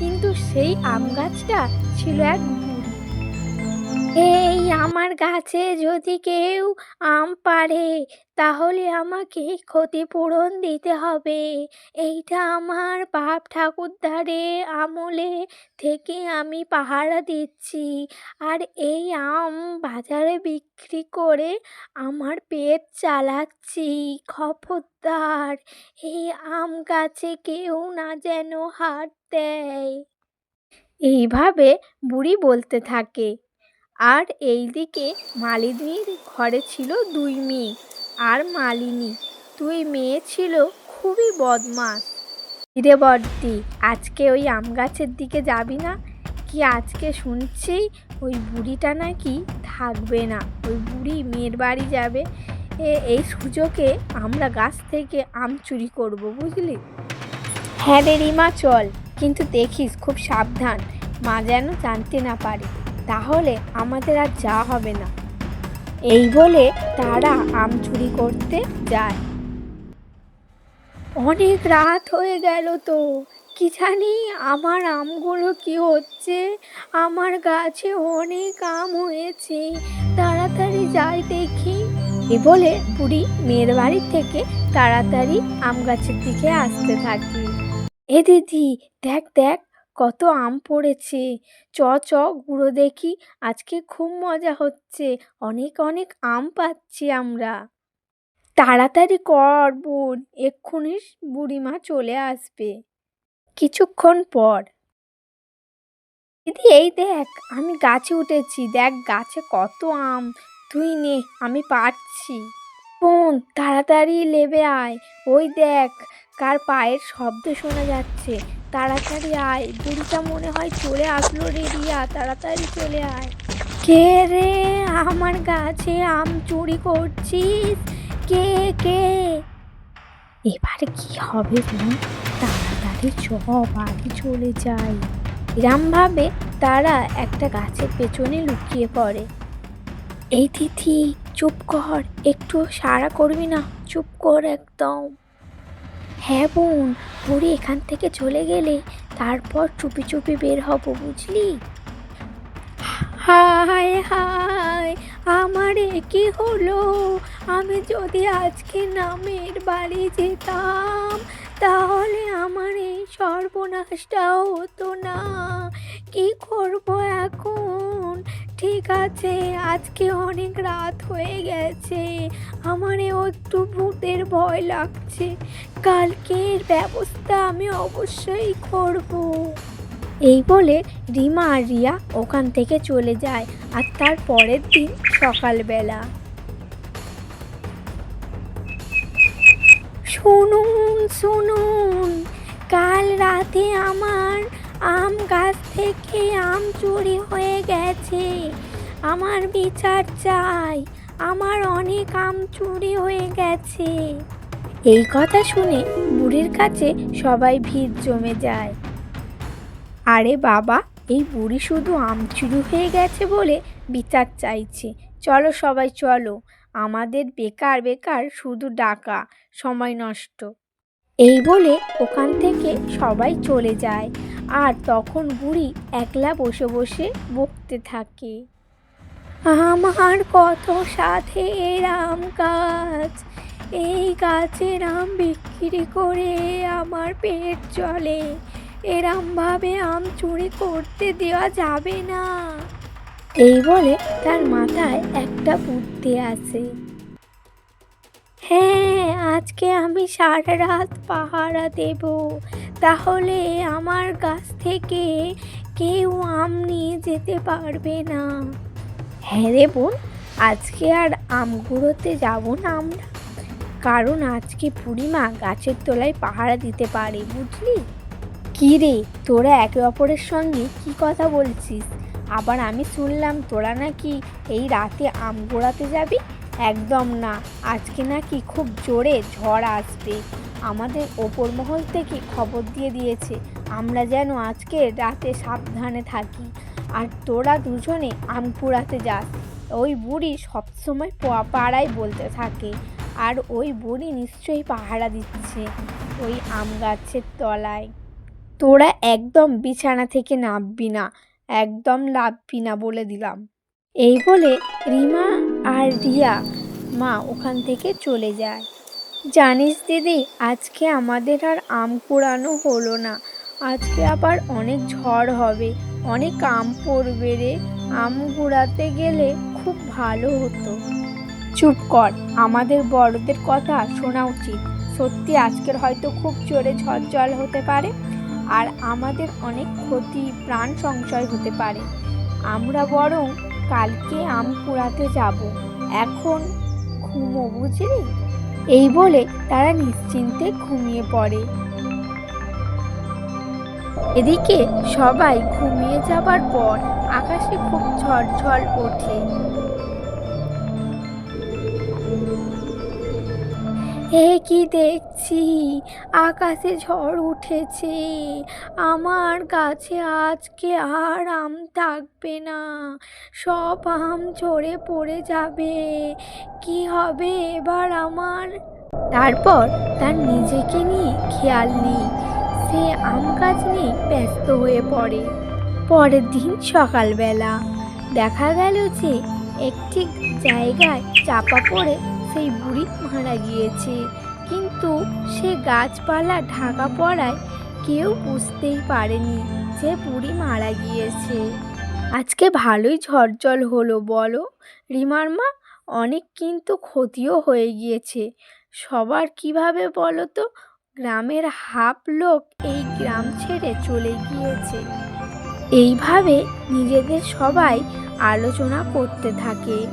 কিন্তু সেই আম গাছটা ছিল এক এই আমার গাছে যদি কেউ আম পারে তাহলে আমাকে ক্ষতিপূরণ দিতে হবে। এইটা আমার বাপ ঠাকুরদারে আমলে থেকে আমি পাহারা দিচ্ছি। আর এই আম বাজারে বিক্রি করে আমার পেট চালাচ্ছি খবরদার এই আম গাছে কেউ না যেন হাত দেয়। এইভাবে বুড়ি বলতে থাকে। আর এই দিকে মালিনীর ঘরে ছিল দুই মেয়ে আর মালিনী। দুই মেয়ে ছিল খুবই বদমাস হিরে বর্দি, আজকে ওই আম গাছের দিকে যাবি না? কি আজকে শুনছি ওই বুড়িটা নাকি থাকবে না, ওই বুড়ি মেয়ের বাড়ি যাবে। এই সুযোগে আমরা গাছ থেকে আম চুরি করব, বুঝলি? হ্যাঁ রে রিমা, চল। কিন্তু দেখিস খুব সাবধান, মা যেন জানতে না পারে। তাহলে আমাদের আর যাওয়া হবে না। এই বলে তারা আম চুরি করতে যায়। অনেক রাত হয়ে গেল তো। কি জানি আমার আমগুলো কি হচ্ছে? আমার গাছে অনেক আম হয়েছে। তাড়াতাড়ি যাই দেখি। এ বলে বুড়ি মেয়ের বাড়ি থেকে তাড়াতাড়ি আম গাছের দিকে আসতে থাকি। এ দিদি, দেখ দেখ কত আম পড়েছে। চ চ, গুঁড়ো দেখি, আজকে খুব মজা হচ্ছে। অনেক অনেক আম পাচ্ছি আমরা। তাড়াতাড়ি কর বোন, এক্ষুনি বুড়িমা চলে আসবে। কিছুক্ষণ পর। দিদি, এই দেখ, আমি গাছে উঠেছি। দেখ, গাছে কত আম। তুই নে, আমি পারছি। বোন, তাড়াতাড়ি লেবে আয়। ওই দেখ, কার পায়ের শব্দ শোনা যাচ্ছে। তাড়াতাড়ি আয়। বুড়িটা মনে হয় চলে আসলো রে রিয়া, তাড়াতাড়ি চলে আয়। কে রে আমার গাছে আম চুরি করছিস? কে কে? এবার কি হবে বোন তাড়াতাড়ি চ, বাড়ি চলে যাই। এরমভাবে তারা একটা গাছের পেছনে লুকিয়ে পড়ে। এই তিথি, চুপ কর, একটু সাড়া করবি না? চুপ কর একদম। হ্যাঁ বোন বুড়ি এখান থেকে চলে গেলে তারপর চুপি চুপি বের হব, বুঝলি? হায় হায়, আমার কি হলো। আমি যদি আজকে নামের বাড়ি যেতাম, তাহলে আমার এই সর্বনাশটা হতো না। কি করব এখন? ঠিক আছে, আজকে অনেক রাত হয়ে গেছে, আমারও একটু ভূতের ভয় লাগছে, কালকের ব্যবস্থা আমি অবশ্যই করব। এই বলে রিমা আর রিয়া ওখান থেকে চলে যায় আর তার পরের দিন সকালবেলা। শুনুন শুনুন, কাল রাতে আমার আম গাছ থেকে আম চুরি হয়ে গেছে। আমার বিচার চাই, আমার অনেক আম চুরি হয়ে গেছে। এই কথা শুনে বুড়ির কাছে সবাই ভিড় জমে যায়। আরে বাবা, এই বুড়ি শুধু আম চুরি হয়ে গেছে বলে বিচার চাইছে। চলো সবাই চলো, আমাদের বেকার বেকার শুধু ডাকা, সময় নষ্ট। এই বলে ওখান থেকে সবাই চলে যায়। আর তখন বুড়ি একলা বসে বসে বকতে থাকে। আমার কত সাথে আম গাছ, এই গাছের আম বিক্রি করে আমার পেট চলে। এরমভাবে আম চুরি করতে দেওয়া যাবে না। এই বলে তার মাথায় একটা বুদ্ধি আছে হ্যাঁ আজকে আমি সারা রাত পাহারা দেব। তাহলে আমার কাছ থেকে কেউ আম নিয়ে যেতে পারবে না। হ্যাঁ রে বোন, আজকে আর আম কুড়োতে যাব না আমরা। কারণ আজকে বুড়িমা গাছের তলায় পাহারা দিতে পারে, বুঝলি? কি রে, তোরা একে অপরের সঙ্গে কি কথা বলছিস? আবার আমি শুনলাম তোরা নাকি এই রাতে আম গোড়াতে যাবি? একদম না, আজকে নাকি খুব জোরে ঝড় আসবে। আমাদের ওপর মহল থেকে খবর দিয়ে দিয়েছে, আমরা যেন আজকে রাতে সাবধানে থাকি। আর তোরা দুজনে আম কুড়াতে যাস। ওই বুড়ি সবসময় পাড়ায় বলতে থাকে, আর ওই বুড়ি নিশ্চয়ই পাহারা দিচ্ছে ওই আম গাছের তলায়। তোরা একদম বিছানা থেকে নামবি না, একদম লাভবি না বলে দিলাম। এই বলে রিমা আর রিয়া মা ওখান থেকে চলে যায়। জানিস দিদি, আজকে আমাদের আর আম কুড়ানো হলো না। আজকে আবার অনেক ঝড় হবে, অনেক আম পড়বে রে। আম কুড়াতে গেলে খুব ভালো হতো। চুপ কর, আমাদের বড়দের কথা শোনা উচিত। সত্যি আজকের হয়তো খুব জোরে ঝড় জল হতে পারে, আর আমাদের অনেক ক্ষতি প্রাণ সংশয় হতে পারে। আমরা বরং কালকে আম কুড়াতে যাব। এখন ঘুমো বুঝলি? এই বলে তারা নিশ্চিন্তে ঘুমিয়ে পড়ে। এদিকে সবাই ঘুমিয়ে যাবার পর আকাশে খুব ঝড় ঝড় ওঠে। এ কি দেখছি, আকাশে ঝড় উঠেছে। আমার গাছে আজকে আর আম থাকবে না, সব আম ঝরে পড়ে যাবে। কি হবে এবার আমার? তারপর তার নিজেকে নিয়ে খেয়াল নেই। সে আম গাছ নিয়ে ব্যস্ত হয়ে পড়ে। পরের দিন সকালবেলা দেখা গেল যে একটি জায়গায় চাপা পড়ে সেই বুড়ি মারা গিয়েছে। কিন্তু সে গাছপালা ঢাকা পড়ায় কেউ বুঝতেই পারেনি যে বুড়ি মারা গিয়েছে। আজকে ভালোই ঝড়জল হলো, বলো। রিমার মা, অনেক কিন্তু ক্ষতিও হয়ে গিয়েছে। সবার কীভাবে বলো তো, গ্রামের হাফ লোক এই গ্রাম ছেড়ে চলে গিয়েছে। এইভাবে নিজেদের সবাই আলোচনা করতে থাকে।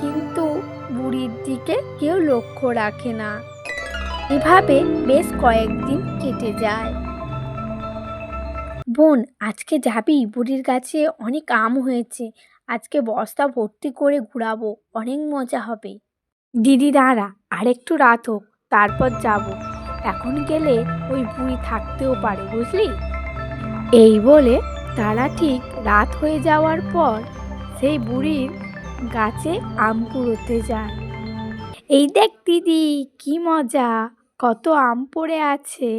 কিন্তু বুড়ির দিকে কেউ লক্ষ্য রাখে না। এভাবে বেশ কয়েকদিন কেটে যায়। বোন, আজকে যাবি? বুড়ির কাছে অনেক আম হয়েছে। আজকে বস্তা ভর্তি করে ঘুরাবো। অনেক মজা হবে। দিদি, দাঁড়া। আরেকটু রাত হোক। তারপর যাব। এখন গেলে ওই বুড়ি থাকতেও পারে, বুঝলি? এই বলে তারা ঠিক রাত হয়ে যাওয়ার পর সেই বুড়ির গাছে আম কুড়োতে যায়। এই দেখ দিদি, কি মজা, কত আম পড়ে আছে।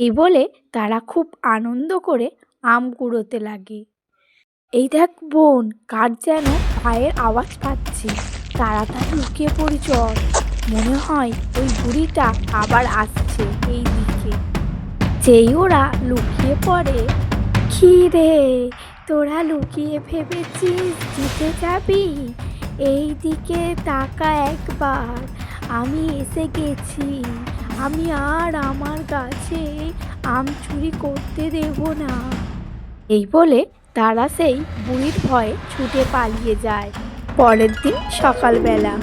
এই বলে তারা খুব আনন্দ করে আম কুড়োতে লাগে। এই দেখ বোন, কার যেন পায়ের আওয়াজ পাচ্ছি। তাড়াতাড়ি লুকিয়ে পড়ি চল। মনে হয় ওই বুড়িটা আবার আসছে এই দিকে যেই ওরা লুকিয়ে পড়ে, কি রে তোরা লুকিয়ে ভেবেছিস জিতে যাবি? এই দিকে তাকা একবার। আমি এসে গেছি। আমি আর আমার গাছে আম চুরি করতে দেব না। এই বলে তারা সেই বুড়ির ভয়ে ছুটে পালিয়ে যায়। পরের দিন সকালবেলা।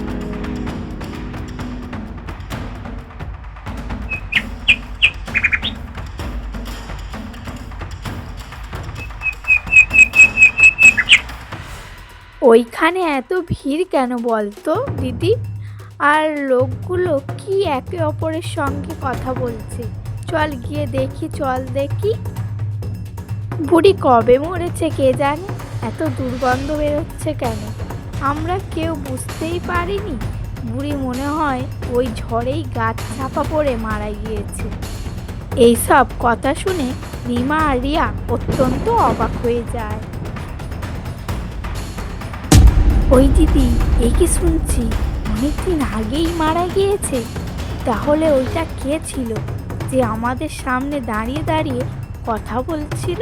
ওইখানে এত ভিড় কেন বলতো, দিদি? আর লোকগুলো কি একে অপরের সঙ্গে কথা বলছে? চল গিয়ে দেখি, চল দেখি। বুড়ি কবে মরেছে কে জানে? এত দুর্গন্ধ বেরোচ্ছে কেন? আমরা কেউ বুঝতেই পারিনি। বুড়ি মনে হয় ওই ঝড়েই গাছ চাপা পড়ে মারা গিয়েছে। এইসব কথা শুনে রিমা আর রিয়া অত্যন্ত অবাক হয়ে যায়। ওই দিদি এই কি শুনছি অনেকদিন আগেই মারা গিয়েছে। তাহলে ওইটা কে ছিল যে আমাদের সামনে দাঁড়িয়ে দাঁড়িয়ে কথা বলছিল?